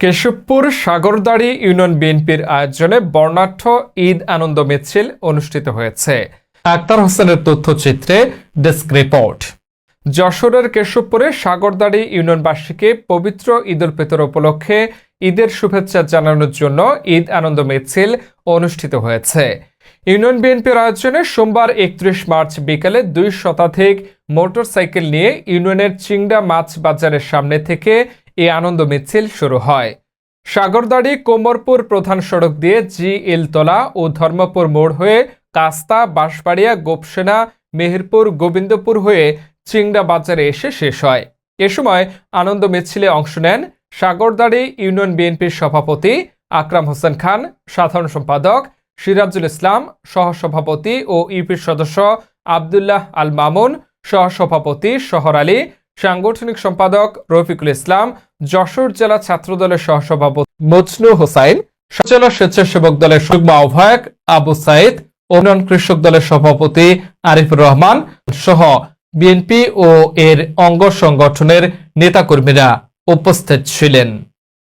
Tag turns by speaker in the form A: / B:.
A: Keshabpur Sagardari union বিএনপির আয়োজনে বর্ণাঢ্য ঈদ আনন্দ মিছিল অনুষ্ঠিত হয়েছে। আক্তার হোসেনের তথ্যচিত্রে ডেস্ক রিপোর্ট। যশোরের কেশবপুরে সাগরদাড়ি ইউনিয়নবাসীকে পবিত্র ঈদ উল ফিতর উপলক্ষে ঈদের শুভেচ্ছা জানানোর জন্য ঈদ আনন্দ মিছিল অনুষ্ঠিত হয়েছে। ইউনিয়ন বিএনপির আয়োজনে সোমবার একত্রিশ মার্চ বিকালে দুই শতাধিক মোটরসাইকেল নিয়ে ইউনিয়নের চিংড়া মাছ বাজারের সামনে থেকে এই আনন্দ মিছিল শুরু হয়। সাগরদাড়ি, কোমরপুর প্রধান সড়ক দিয়ে জি ইলতলা ও ধর্মপুর মোড় হয়ে কাস্তা, বাঁশবাড়িয়া, গোপসেনা, মেহেরপুর, গোবিন্দপুর হয়ে চিংড়া বাজারে এসে শেষ হয়। এ সময় আনন্দ মিছিলে অংশ নেন সাগরদাড়ি ইউনিয়ন বিএনপির সভাপতি আকরাম হোসেন খান, সাধারণ সম্পাদক সিরাজুল ইসলাম, সহসভাপতি ও ইউপির সদস্য আবদুল্লাহ আল মামুন, সহসভাপতি শহর আলী সাংগঠনিক সম্পাদক রফিকুল ইসলাম, যশোর জেলা ছাত্র ছাত্রদলের সহসভাপতি মজনু হোসাইন জেলা স্বেচ্ছাসেবক দলের যুগ্ম আহ্বায়ক আবু সাইদ, উন্নয়ন কৃষক দলের সভাপতি আরিফুর রহমান সহ বিএনপি ও এর অঙ্গ সংগঠনের নেতাকর্মীরা উপস্থিত ছিলেন।